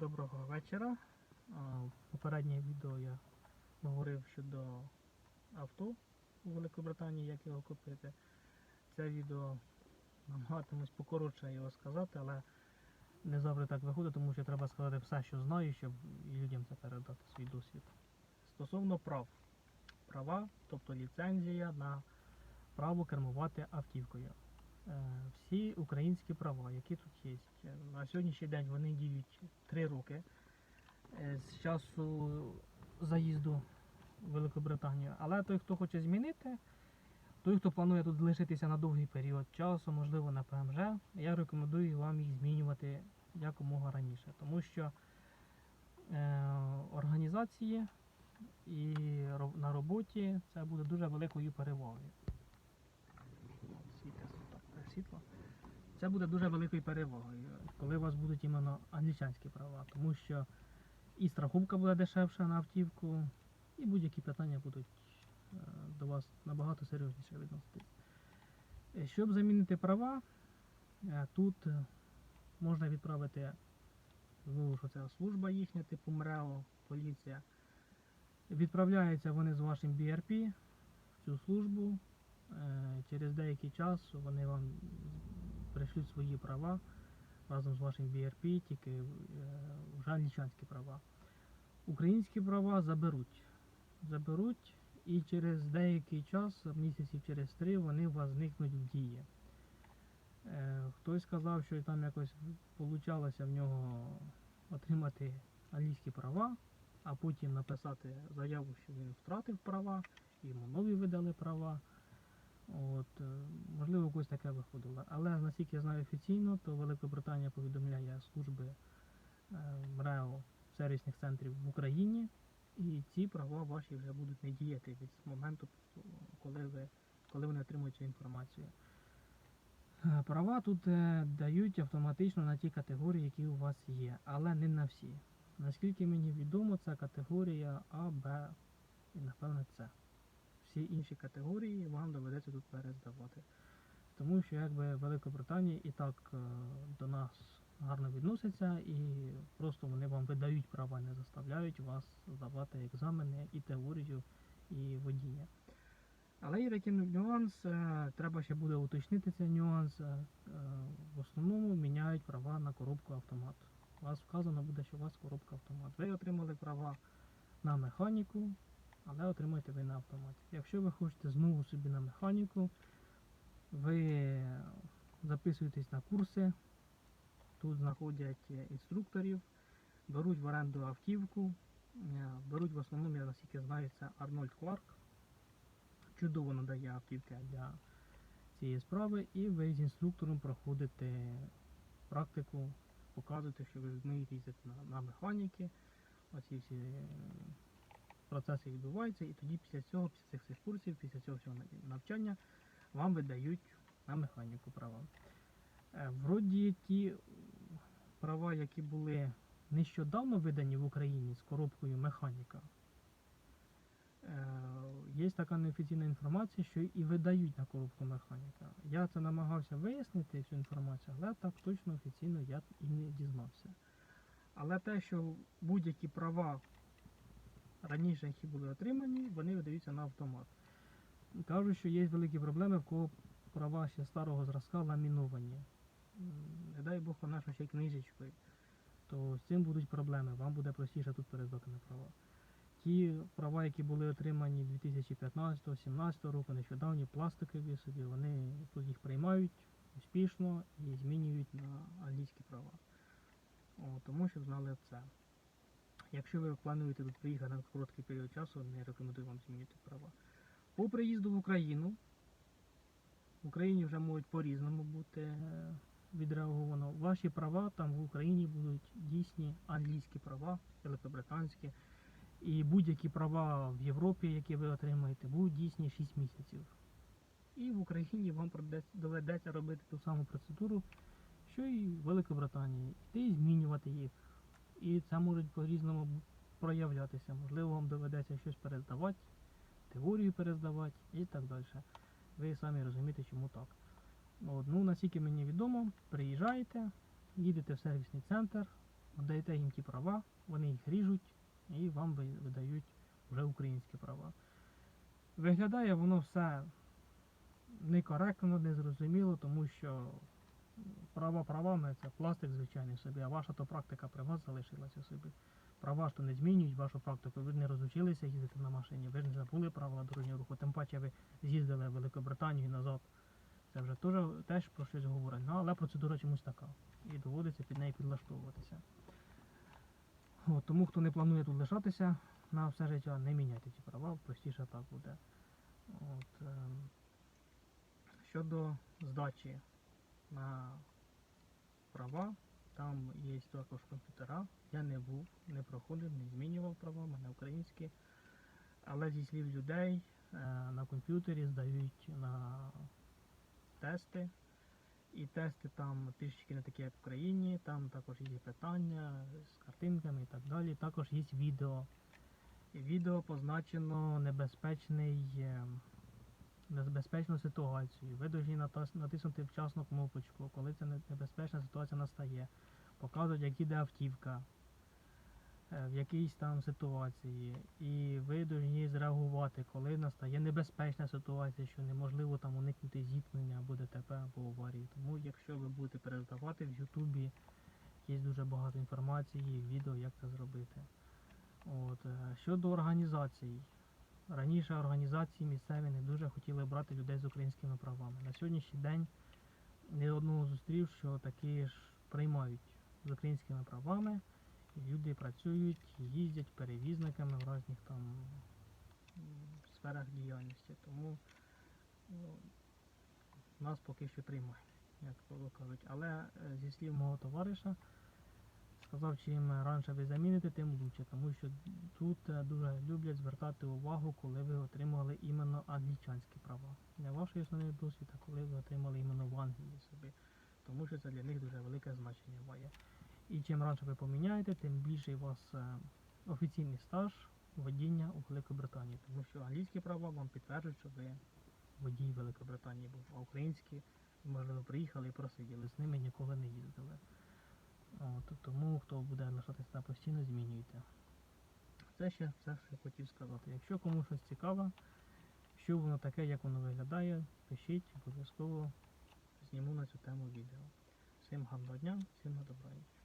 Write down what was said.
Доброго вечора. В попереднє відео я говорив щодо авто у Великобританії, як його купити. Це відео намагатимусь покоротше його сказати, але не завжди так виходить, тому що треба сказати все, що знаю, щоб людям це передати свій досвід. Стосовно прав. Права, тобто ліцензія на право кермувати автівкою. Е, Всі українські права, які тут є. На сьогоднішній день вони діють 3 роки е, з часу заїзду в Великобританію. Але той, хто хоче змінити, той, хто планує тут лишитися на довгий період часу, можливо на ПМЖ, я рекомендую вам їх змінювати якомога раніше. Тому що е, організації і на роботі це буде дуже великою перевагою. Світло. Це буде дуже великою перевагою, коли у вас будуть іменно англічанські права, тому що і страховка буде дешевша на автівку, і будь-які питання будуть е, до вас набагато серйозніше відноситись. Е, Щоб замінити права, е, тут можна відправити знову ж оця служба їхня, типу МРЕО, поліція. Відправляються вони з вашим BRP в цю службу. Через деякий час вони вам пришлють свої права разом з вашим BRP, тільки е, вже англічанські права. Українські права заберуть. Заберуть і через деякий час, місяців через три, вони у вас зникнуть в дії. Е, Хтось сказав, що там якось получалося в нього отримати англійські права, а потім написати заяву, що він втратив права, йому нові видали права. От, е, можливо, якось таке виходило. Але наскільки я знаю офіційно, то Великобританія повідомляє служби е, МРЕО сервісних центрів в Україні, і ці права ваші вже будуть не діяти від моменту, коли, ви, коли вони отримують цю інформацію. Е, Права тут дають автоматично на ті категорії, які у вас є, але не на всі. Наскільки мені відомо, це категорія А, Б і напевно С. Всі інші категорії вам доведеться тут перездавати. Тому що якби Великобританія і так е, до нас гарно відноситься і просто вони вам видають права, не заставляють вас здавати екзамени і теорію, і водіння. Але є такий нюанс, е, треба ще буде уточнити цей нюанс. е, В основному міняють права на коробку автомат. У вас вказано буде, що у вас коробка автомат. Ви отримали права на механіку, але отримаєте ви на автоматі. Якщо ви хочете знову собі на механіку, ви записуєтесь на курси, тут знаходять е, інструкторів, беруть в оренду автівку, е, беруть в основному, я наскільки знаю, це Арнольд Кларк. Чудово надає автівки для цієї справи, і ви з інструктором проходите практику, показуєте, що ви вмієте їздити на, на механіки. Оці всі е, процеси відбуваються, і тоді після цього, після цих всіх курсів, після цього всього навчання вам видають на механіку права. Е, Вроді ті права, які були нещодавно видані в Україні з коробкою механіка, е, є така неофіційна інформація, що і видають на коробку механіка. Я це намагався вияснити всю інформацію, але так точно офіційно я і не дізнався. Але те, що будь-які права раніше, які були отримані, вони видаються на автомат. Кажуть, що є великі проблеми, в кого права ще старого зразка ламіновані. Не дай Бог вона ще книжечкою, то з цим будуть проблеми. Вам буде простіше тут перездати на права. Ті права, які були отримані 2015-2017 року, нещодавні пластикові собі, вони тут їх приймають успішно і змінюють на англійські права. О, тому щоб знали це. Якщо ви плануєте тут приїхати на короткий період часу, не рекомендую вам змінити права. По приїзду в Україну в Україні вже можуть по-різному бути е, відреаговано. Ваші права там в Україні будуть дійсні англійські права, великобританські. І будь-які права в Європі, які ви отримаєте, будуть дійсні 6 місяців. І в Україні вам доведеться робити ту саму процедуру, що і в Великобританії. Йти і змінювати їх. І це може по-різному проявлятися. Можливо, вам доведеться щось перездавати, теорію перездавати і так далі. Ви самі розумієте, чому так. От, ну, наскільки мені відомо, приїжджаєте, їдете в сервісний центр, даєте їм ті права, вони їх ріжуть і вам видають вже українські права. Виглядає воно все некоректно, незрозуміло, тому що права правами це пластик звичайний собі, а ваша то практика при вас залишилася собі. Права ж то не змінюють вашу практику, ви не розучилися їздити на машині, ви ж не забули правила дорожнього руху, тим паче ви з'їздили в Великобританію назад. Це вже теж, теж про щось говорить. Ну, але процедура чомусь така. І доводиться під неї підлаштовуватися. От, тому хто не планує тут лишатися на все життя, не міняйте ці права, простіше так буде. От, ем, щодо здачі на права, там є також комп'ютера. Я не був, не проходив, не змінював права, в мене українські. Але зі слів людей е, на комп'ютері здають на тести. І тести там трішки не такі, як в Україні, там також є питання з картинками і так далі. Також є відео. І відео позначено небезпечний, е, небезпечну ситуацію. Ви повинні натис- натиснути вчасно кнопочку, коли ця небезпечна ситуація настає. Показують, як іде автівка е, в якійсь там ситуації. І ви повинні зреагувати, коли настає небезпечна ситуація, що неможливо там уникнути зіткнення або ДТП або аварії. Тому якщо ви будете передавати в Ютубі, є дуже багато інформації, відео, як це зробити. От. е, Щодо організацій. Раніше організації місцеві не дуже хотіли брати людей з українськими правами. На сьогоднішній день ні одного зустрів, що такі ж приймають з українськими правами. Люди працюють, їздять перевізниками в різних там сферах діяльності. Тому ну, нас поки що приймають, як кажуть. Але е, зі слів мого товариша, сказав, чим раніше ви заміните, тим лучше, тому що тут е, дуже люблять звертати увагу, коли ви отримали іменно англічанські права. Не ваш основний досвід, а коли ви отримали іменно в Англії собі. Тому що це для них дуже велике значення має. І чим раніше ви поміняєте, тим більший у вас е, офіційний стаж водіння у Великобританії. Тому що англійські права вам підтверджують, що ви водій Великобританії був, а українські, можливо, приїхали і просиділи, з ними ніколи не їздили. От, тому хто буде лишатися там постійно, змінюйте. Це ще все, що я хотів сказати. Якщо кому щось цікаве, що воно таке, як воно виглядає, пишіть, обов'язково зніму на цю тему відео. Всім гарного дня, всім на добраніч.